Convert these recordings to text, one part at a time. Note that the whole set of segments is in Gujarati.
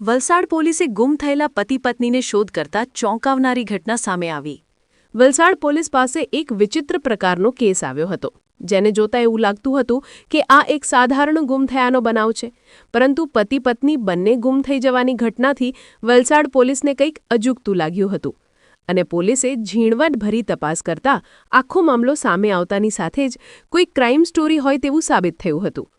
વલસાડ પોલીસે ગુમ થયેલા પતિ પત્નીને શોધ કરતા ચોંકાવનારી ઘટના સામે આવી. વલસાડ પોલીસ પાસે એક વિચિત્ર પ્રકારનો કેસ આવ્યો હતો, જેને જોતા એવું લાગતું હતું કે આ એક સાધારણ ગુમ થયાનો બનાવ છે. પરંતુ પતિ પત્ની બંને ગુમ થઈ જવાની ઘટનાથી વલસાડ પોલીસને કંઈક અજુગતું લાગ્યું હતું અને પોલીસે ઝીણવટ ભરી તપાસ કરતા આખો મામલો સામે આવતાની સાથે જ કોઈ ક્રાઇમ સ્ટોરી હોય તેવું સાબિત થયું હતું.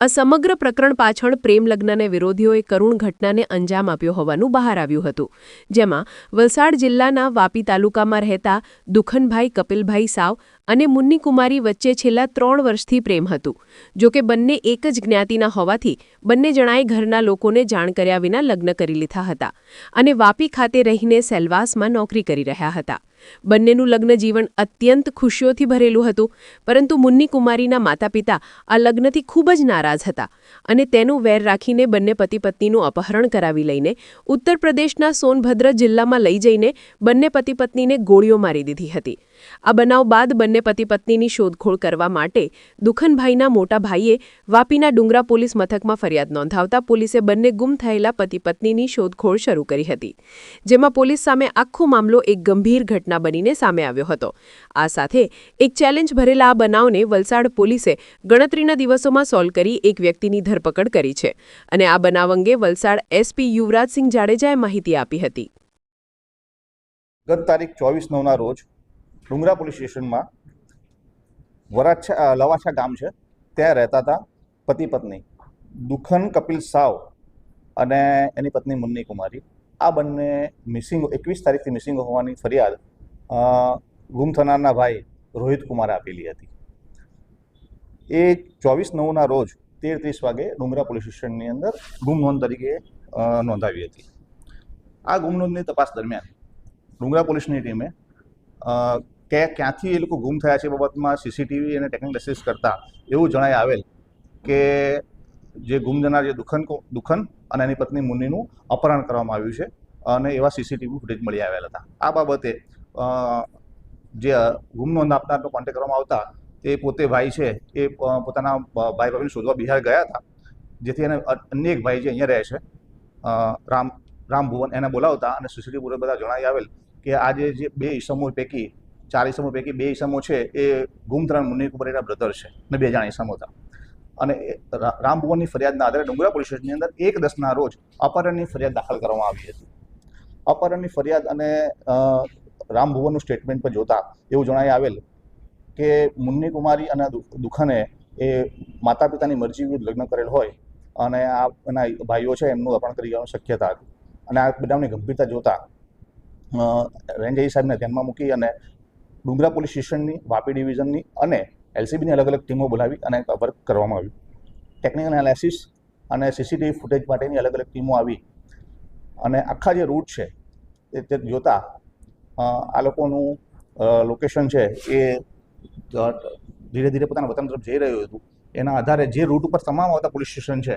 આ સમગ્ર પ્રકરણ પાછળ પ્રેમ લગ્નને વિરોધીઓએ કરુણ ઘટનાને અંજામ આપ્યો હોવાનું બહાર આવ્યું હતું. જેમાં વલસાડ જિલ્લાના વાપી તાલુકામાં રહેતા દુખનભાઈ, કપિલભાઈ સાવ અને મુન્ની કુમારી વચ્ચે છેલ્લા ત્રણ વર્ષથી પ્રેમ હતું. જોકે બંને એક જ જ્ઞાતિના હોવાથી બંને જણાએ ઘરના લોકોને જાણ કર્યા વિના લગ્ન કરી લીધા હતા અને વાપી ખાતે રહીને સેલવાસમાં નોકરી કરી રહ્યા હતા. બંનેનું લગ્ન જીવન અત્યંત ખુશીઓથી ભરેલું હતું, પરંતુ મુન્ની કુમારીના માતા પિતા આ લગ્નથી ખૂબ જ નારાજ હતા અને તેનું વેર રાખીને બંને પતિ પત્નીનું અપહરણ કરાવી લઈને ઉત્તર પ્રદેશના સોનભદ્ર જિલ્લામાં લઈ જઈને બંને પતિ પત્નીને ગોળીઓ મારી દીધી હતી. આ બનાવ બાદ બંને પતિ પત્નીની શોધખોળ કરવા માટે દુખનભાઈના મોટા ભાઈએ વાપીના ડુંગરા પોલીસ મથકમાં ફરિયાદ નોંધાવતા પોલીસે બંને ગુમ થયેલા પતિ પત્નીની શોધખોળ શરૂ કરી હતી, જેમાં પોલીસ સામે આખો મામલો એક ગંભીર ઘટના બનીને સામે આવ્યો હતો. આ સાથે એક ચેલેન્જ ભરેલા આ બનાવને વલસાડ પોલીસે ગણતરીના દિવસોમાં સોલ્વ કરી એક વ્યક્તિની ધરપકડ કરી છે અને આ બનાવ અંગે વલસાડ એસપી યુવરાજસિંહ જાડેજાએ માહિતી આપી હતી. ગત તારીખ ચોવીસ નવના રોજ ડુંગરા પોલીસ સ્ટેશનમાં વરાછા લવાછા ગામ છે. ત્યાં રહેતા હતા પતિ પત્ની. દુખન કપિલ સાવ અને એની પત્ની મુન્ની કુમારી. આ બંને મિસિંગ, એકવીસ તારીખથી મિસિંગ હોવાની ફરિયાદ ગુમ થનારના ભાઈ રોહિત કુમારે આપેલી હતી. એ ચોવીસ નવના રોજ તેર ત્રીસ વાગે ડુંગરા પોલીસ સ્ટેશનની અંદર ગુમ નોંધ તરીકે નોંધાવી હતી. આ ગુમ નોંધની તપાસ દરમિયાન ડુંગરા પોલીસની ટીમે કે ક્યાંથી એ લોકો ગુમ થયા છે બાબતમાં સીસીટીવી અને ટેકનિકલ એસિસ કરતા એવું જણાય આવેલ કે જે ગુમ જનાર જે દુખન દુખન અને એની પત્ની મુન્નીનું અપહરણ કરવામાં આવ્યું છે અને એવા સીસીટીવી ફૂટેજ મળી આવેલા હતા. આ બાબતે જે ગુમ નોંધ આપનારનો કોન્ટેક્ટ કરવામાં આવતા તે પોતે ભાઈ છે, એ પોતાના ભાઈ ભાભીને શોધવા બિહાર ગયા હતા. જેથી એને અન્ય એક ભાઈ જે અહીંયા રહે છે રામ રામ ભુવન, એને બોલાવતા અને સીસીટીવી પૂરે બધા જણાવી આવેલ કે આજે જે બે ઈસમો પૈકી ચાર ઈસમો પૈકી બે ઈસમો છે એ ગુમ થનાર મુન્ની કુમારીના બ્રધર છે ને બે જણા ઈસમો હતા. અને રામ ભુવનની ફરિયાદના આધારે ડુંગરા પોલીસ સ્ટેશનની અંદર એક દસના રોજ અપહરણની ફરિયાદ દાખલ કરવામાં આવી હતી. અપહરણની ફરિયાદ અને રામ ભુવનનું સ્ટેટમેન્ટ પર જોતા એવું જણાઈ આવેલ કે મુન્ની કુમારી અને દુખને એ માતા પિતાની મરજી વિરુદ્ધ લગ્ન કરેલ હોય અને આ એના ભાઈઓ છે એમનું અપહરણ કરી જવાની શક્યતા હતી. અને આ બનાવની ગંભીરતા જોતા રેન્જ સાહેબને ધ્યાનમાં મૂકી અને ડુંગરા પોલીસ સ્ટેશનની, વાપી ડિવિઝનની અને એલસીબીની અલગ અલગ ટીમો બોલાવી અને વર્ક કરવામાં આવ્યું. ટેકનિકલ એનાલિસિસ અને સીસીટીવી ફૂટેજ માટેની અલગ અલગ ટીમો આવી. અને આખા જે રૂટ છે, એ તે જોતા આ લોકોનું લોકેશન છે, એ ધીરે ધીરે પોતાના વતન તરફ જઈ રહ્યું હતું. એના આધારે જે રૂટ ઉપર તમામ આવતા પોલીસ સ્ટેશન છે,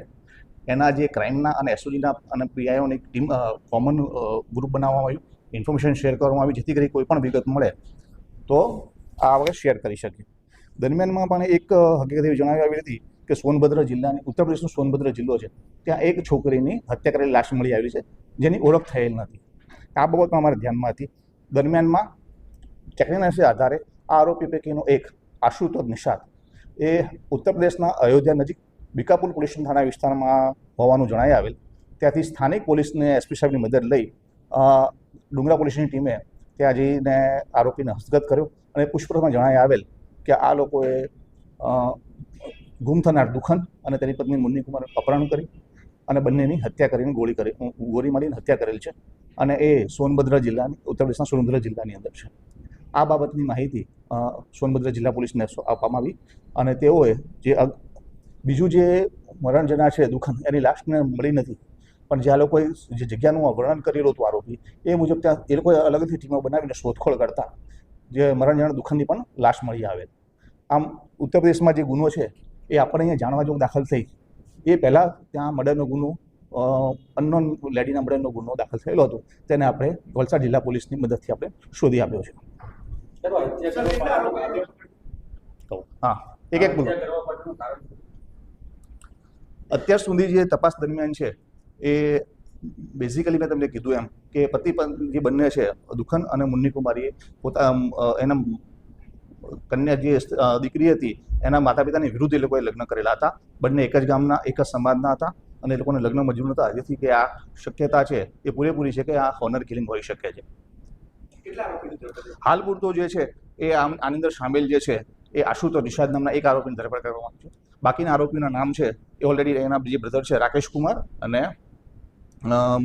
એના જે ક્રાઇમના અને એસઓજીના અને પીઆઈઓની ટીમ કોમન ગ્રુપ બનાવવામાં આવ્યું. ઇન્ફોર્મેશન શેર કરવામાં આવી, જેથી કરી કોઈ પણ વિગત મળે. તો આ આપણે શેર કરી શકીએ. દરમિયાનમાં પણ એક હકીકત એવી જણાવી આવી હતી કે સોનભદ્ર જિલ્લાની ઉત્તર પ્રદેશનો સોનભદ્ર જિલ્લો છે, ત્યાં એક છોકરીની હત્યા કરેલી લાશ મળી આવી છે, જેની ઓળખ થયેલ નથી. આ બાબતમાં અમારે ધ્યાનમાં હતી. દરમિયાનમાં ટેકનિકલ આધારે આ આરોપી પૈકીનો એક, આશુતોષ નિષાદ, એ ઉત્તર પ્રદેશના અયોધ્યા નજીક બિકાપુર પોલીસ થાણા વિસ્તારમાં હોવાનું જણાઈ આવેલ. ત્યાંથી સ્થાનિક પોલીસને એસપી સાહેબની મદદ લઈ ડુંગરા પોલીસની ટીમે ત્યાં જઈને આરોપીને હસ્તગત કર્યો અને પૂછપરછમાં જણાય આવેલ કે આ લોકોએ ગુમ થનાર દુખન અને તેની પત્ની મુન્નીકુમાર અપહરણ કરી અને બંનેની હત્યા કરીને ગોળી કરી ગોળી મારીને હત્યા કરેલ છે. અને એ સોનભદ્ર જિલ્લાની, ઉત્તર પ્રદેશના સોનભદ્ર જિલ્લાની અંદર છે. આ બાબતની માહિતી સોનભદ્ર જિલ્લા પોલીસને આપવામાં આવી અને તેઓએ જે બીજું જે મરણ જનાર છે દુખન એની લાશને મળી નથી. પણ જ્યાં આ લોકોએ જે જગ્યાનું વર્ણન કરેલું હતું આરોપી એ મુજબ ત્યાં એ લોકોએ અલગથી ટીમો બનાવીને શોધખોળ કરતા જે મરણજણ દુખનની પણ લાશ મળી આવે. આમ ઉત્તર પ્રદેશમાં જે ગુનો છે એ આપણે અહીંયા જાણવા જેવું દાખલ થઈ. એ પહેલાં ત્યાં મર્ડરનો ગુનો અનનોન લેડીના મર્ડરનો ગુનો દાખલ થયેલો હતો. તેને આપણે વલસાડ જિલ્લા પોલીસની મદદથી આપણે શોધી આપ્યો છે. હા એક એક? અત્યાર સુધી જે તપાસ દરમિયાન છે એ બેઝિકલી મેં તમને કીધું એમ કે પતિ જે બંને છે દુખન અને મુન્ની કુમારીએ પોતા એના કન્યા જે દીકરી હતી એના માતા પિતાની વિરુદ્ધ એ લોકોએ લગ્ન કરેલા હતા. બંને એક જ ગામના એક જ સમાજના હતા અને એ લોકોને લગ્ન મંજૂર નહોતા. જેથી કે આ શક્યતા છે એ પૂરેપૂરી છે કે આ હોનર કિલિંગ હોઈ શકે છે. હાલ પૂરતો જે છે એ આમ આની અંદર સામેલ જે છે એ આશુતોષ નિષાદ નામના એક આરોપીની ધરપકડ કરવામાં આવી છે. બાકીના આરોપીના નામ છે એ ઓલરેડી એના જે બ્રધર છે રાકેશ કુમાર અને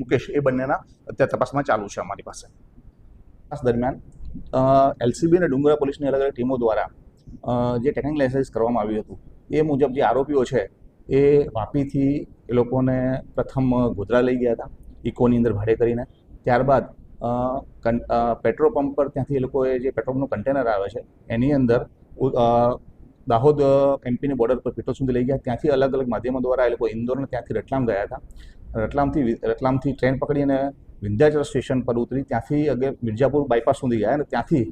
મુકેશ, એ બંનેના અત્યારે તપાસમાં ચાલુ છે અમારી પાસે. તપાસ દરમિયાન એલસીબી અને ડુંગરા પોલીસની અલગ અલગ ટીમો દ્વારા જે ટેકનિકલ એનાલિસિસ કરવામાં આવ્યું હતું, એ મુજબ જે આરોપીઓ છે, એ વાપીથી એ લોકોને પ્રથમ ગોધરા લઈ ગયા હતા, ઇકોની અંદર ભાડે કરીને. ત્યારબાદ પેટ્રોલ પંપ પર ત્યાંથી એ લોકોએ જે પેટ્રોલનું કન્ટેનર આવે છે, એની અંદર દાહોદ એમપીની બોર્ડર પર પેટ્રોલ સુધી લઈ ગયા. ત્યાંથી અલગ અલગ માધ્યમો દ્વારા એ લોકો ઇન્દોરને ત્યાંથી રતલામ ગયા હતા. રતલામથી રતલામથી ટ્રેન પકડીને વિંધ્યાચલ સ્ટેશન પર ઉતરી ત્યાંથી અગે મિર્જાપુર બાયપાસ સુધી ગયા અને ત્યાંથી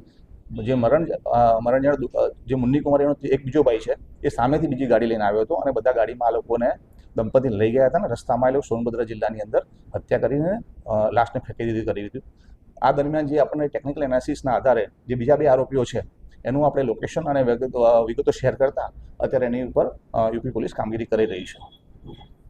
જે મરણ અ, મરણ જણ દુ- અ, જે મુન્ની કુમારીનો એક બીજો ભાઈ છે એ સામેથી બીજી ગાડી લઈને આવ્યો હતો અને બધા ગાડીમાં આ લોકોને દંપતી લઈ ગયા હતા ને રસ્તામાં એ લોકો સોનભદ્ર જિલ્લાની અંદર હત્યા કરીને લાસ્ટને ફેંકી દીધી કરી હતી આ દરમિયાન જે આપણને ટેકનિકલ એનાલિસિસના આધારે જે બીજા બે આરોપીઓ છે એનું આપણે લોકેશન અને વિગતો શેર કરતા અત્યારે એની ઉપર યુપી પોલીસ કામગીરી કરી રહી છે.